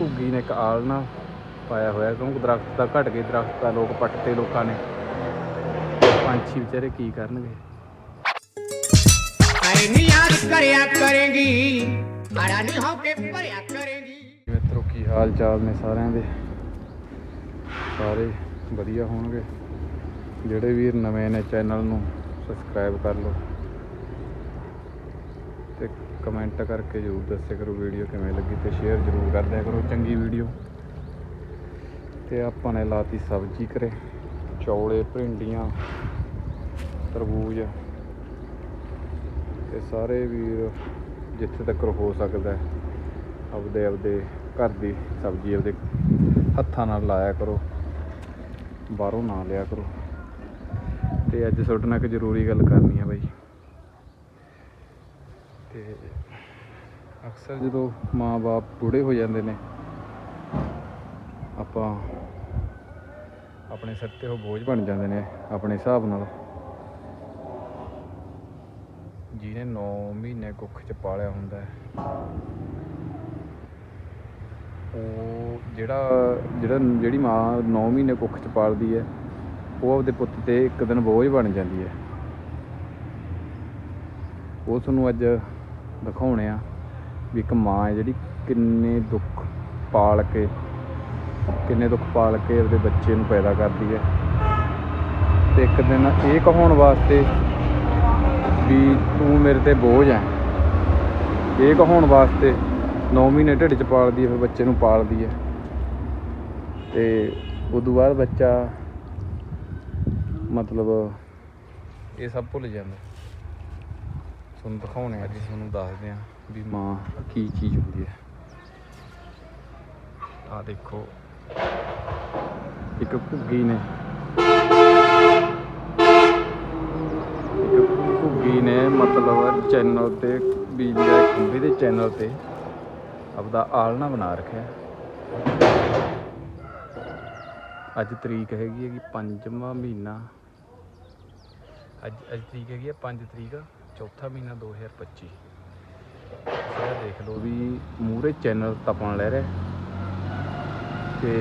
ਘੁੱਗੀ ਨੇ ਇੱਕ ਆਲਣਾ ਪਾਇਆ ਹੋਇਆ ਕਿਉਂਕਿ ਦਰਖਤ ਤਾਂ ਘਟ ਗਏ ਦਰਖਤ ਤਾਂ ਲੋਕ ਪੱਟਤੇ ਲੋਕਾਂ ਨੇ। ਪੰਛੀ ਵਿਚਾਰੇ ਕੀ ਕਰਨਗੇ? ਆਏ ਨੀ ਯਾਦ ਕਰਿਆ ਕਰੇਗੀ ਆੜਾ ਨੀ ਹੋ ਕੇ ਭਰਿਆ ਕਰੇਗੀ। ਮਿੱਤਰੋ ਕੀ ਹਾਲ ਚਾਲ ਨੇ ਸਾਰਿਆਂ ਦੇ? ਸਾਰੇ ਵਧੀਆ ਹੋਣਗੇ। ਜਿਹੜੇ ਵੀਰ ਨਵੇਂ ਨੇ ਚੈਨਲ ਨੂੰ ਸਬਸਕ੍ਰਾਈਬ ਕਰ ਲਓ। ਕਮੈਂਟ ਕਰਕੇ ਜਰੂਰ ਦੱਸਿਆ ਕਰੋ ਵੀਡੀਓ ਕਿਵੇਂ ਲੱਗੀ ਤੇ ਸ਼ੇਅਰ ਜਰੂਰ ਕਰ ਦਿਆ ਕਰੋ ਚੰਗੀ ਵੀਡੀਓ ਤੇ ਆਪਾਂ ਨੇ ਲਾਤੀ ਸਬਜ਼ੀ ਕਰੇ ਚੌਲੇ, ਭਿੰਡੀਆਂ, ਤਰਬੂਜ। ਤੇ ਸਾਰੇ ਵੀਰ ਜਿੱਥੇ ਤੱਕ ਹੋ ਸਕਦਾ ਆਪਦੇ ਆਪਦੇ ਘਰ ਦੀ ਸਬਜ਼ੀ ਆਪਦੇ ਹੱਥਾਂ ਨਾਲ ਲਾਇਆ ਕਰੋ, ਬਾਹਰੋਂ ਨਾ ਲਿਆ ਕਰੋ। ਤੇ ਅੱਜ ਤੁਹਾਡੇ ਨਾਲ ਇੱਕ ਜ਼ਰੂਰੀ ਗੱਲ ਕਰਨੀ ਹੈ ਬਾਈ ਤੇ ਅਕਸਰ ਜਦੋਂ ਮਾਂ-ਬਾਪ ਬੁੜੇ ਹੋ ਜਾਂਦੇ ਨੇ, ਆਪਾਂ ਆਪਣੇ ਸਿਰ ਤੇ ਉਹ ਬੋਝ ਬਣ ਜਾਂਦੇ ਨੇ, ਆਪਣੇ ਹਿਸਾਬ ਨਾਲ। ਜਿਹਨੇ 9 ਮਹੀਨੇ ਕੁੱਖ ਚ ਪਾਲਿਆ ਹੁੰਦਾ ਹੈ, ਉਹ ਜਿਹੜਾ ਜਿਹੜਾ, ਜਿਹੜੀ ਮਾਂ 9 ਮਹੀਨੇ ਕੁੱਖ ਚ ਪਾਲਦੀ ਹੈ, ਉਹ ਆਪਦੇ ਪੁੱਤ ਤੇ ਇੱਕ ਦਿਨ ਬੋਝ ਬਣ ਜਾਂਦੀ ਹੈ। ਉਹ ਤੁਹਾਨੂੰ ਅੱਜ ਦਿਖਾਉਣੇ ਆ। ਵੀ ਇੱਕ ਮਾਂ ਹੈ ਜਿਹੜੀ ਕਿੰਨੇ ਦੁੱਖ ਪਾਲ ਕੇ ਕਿੰਨੇ ਦੁੱਖ ਪਾਲ ਕੇ ਆਪਦੇ ਬੱਚੇ ਨੂੰ ਪੈਦਾ ਕਰਦੀ ਹੈ। ਤੇ ਇੱਕ ਦਿਨ ਇਹ ਕਹਾਉਣ ਵਾਸਤੇ ਵੀ ਤੂੰ ਮੇਰੇ ਤੇ ਬੋਝ ਹੈ। ਇਹ ਕਹਾਉਣ ਵਾਸਤੇ 9 ਮਹੀਨੇ ਢਿੱਡ 'ਚ ਪਾਲਦੀ ਹੈ ਫਿਰ ਬੱਚੇ ਨੂੰ ਪਾਲਦੀ ਹੈ। ਤੇ ਉਦੋਂ ਬਾਅਦ ਬੱਚਾ ਮਤਲਬ ਇਹ ਸਭ ਭੁੱਲ ਜਾਂਦਾ। ਤੁਹਾਨੂੰ ਦਿਖਾਉਣੇ ਅੱਜ ਤੁਹਾਨੂੰ ਦੱਸਦੇ ਆ ਵੀ ਮਾਂ ਕੀ ਚੀਜ਼ ਹੁੰਦੀ ਹੈ। ਆ ਦੇਖੋ। ਇੱਕ ਘੁੱਗੀ ਨੇ। ਇੱਕ ਘੁੱਗੀ ਨੇ ਮਤਲਬ ਚੈਨਲ ਤੇ ਬਿਜਲੀ ਦੇ ਖੰਭੇ ਦੇ ਚੈਨਲ ਤੇ ਆਪਦਾ ਆਲਣਾ ਬਣਾ ਰੱਖਿਆ। ਅੱਜ ਤਰੀਕ ਹੈਗੀ ਹੈਗੀ ਪੰਜਵਾਂ ਮਹੀਨਾ। ਅੱਜ ਅੱਜ ਤਰੀਕ ਹੈਗੀ ਹੈ 5 ਤਰੀਕ ਚੌਥਾ ਮਹੀਨਾ 2025 ਇਹ ਦੇਖ ਲਓ ਵੀ ਮੂਰੇ ਚੈਨਲ ਤਪਣ ਲੈ ਰਿਹਾ। ਤੇ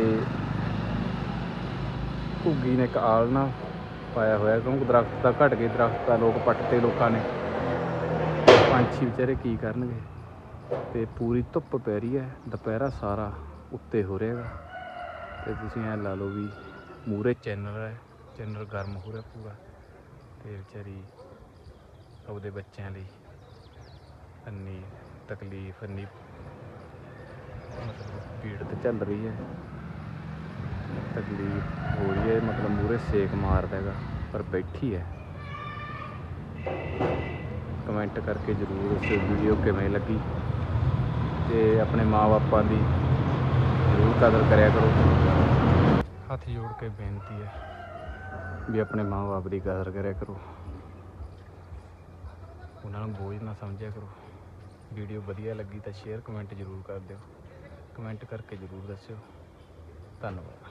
ਘੁੱਗੀ ਨੇ ਇੱਕ ਆਲਣਾ ਪਾਇਆ ਹੋਇਆ, ਕਿਉਂਕਿ ਦਰਖਤ ਤਾਂ ਘਟ ਗਏ, ਦਰਖਤ ਤਾਂ ਲੋਕ ਪੱਟਤੇ ਲੋਕਾਂ ਨੇ। ਪੰਛੀ ਵਿਚਾਰੇ ਕੀ ਕਰਨਗੇ? ਤੇ ਪੂਰੀ ਧੁੱਪ ਪੈ ਰਹੀ ਹੈ, ਦੁਪਹਿਰਾ ਸਾਰਾ ਉੱਤੇ ਹੋ ਰਿਹਾ ਹੈਗਾ ਤੇ ਤੁਸੀਂ ਐ ਲਾ ਲਓ ਵੀ ਮੂਰੇ ਚੈਨਲ ਹੈ, ਚੈਨਲ ਗਰਮ ਹੋ ਰਿਹਾ ਪੂਰਾ। ਤੇ ਵਿਚਾਰੀ ਆਪਦੇ ਬੱਚਿਆਂ ਲਈ ਇੰਨੀ ਤਕਲੀਫ, ਇੰਨੀ ਮਤਲਬ ਪੀੜਤ ਚੱਲ ਰਹੀ ਹੈ। ਤਕਲੀਫ ਹੋ ਰਹੀ ਹੈ, ਮਤਲਬ ਮੂਰੇ ਸੇਕ ਮਾਰਦਾ ਹੈਗਾ, ਪਰ ਬੈਠੀ ਹੈ। ਕਮੈਂਟ ਕਰਕੇ ਜਰੂਰ ਉਸ ਵੀਡੀਓ ਕਿਵੇਂ ਲੱਗੀ ਤੇ ਆਪਣੇ ਮਾਪਿਆਂ ਦੀ ਜ਼ਰੂਰ ਕਦਰ ਕਰਿਆ ਕਰੋ। ਹੱਥ ਜੋੜ ਕੇ ਬੇਨਤੀ ਹੈ ਵੀ ਆਪਣੇ ਮਾਪੇ ਦੀ ਕਦਰ ਕਰਿਆ ਕਰੋ। ਉਹਨਾਂ ਨੂੰ ਬੋਝ ਨਾ ਸਮਝਿਆ ਕਰੋ। ਵੀਡੀਓ ਵਧੀਆ ਲੱਗੀ ਤਾਂ ਸ਼ੇਅਰ ਕਮੈਂਟ ਜ਼ਰੂਰ ਕਰ ਦਿਓ। ਕਮੈਂਟ ਕਰਕੇ ਜ਼ਰੂਰ ਦੱਸਿਓ। ਧੰਨਵਾਦ।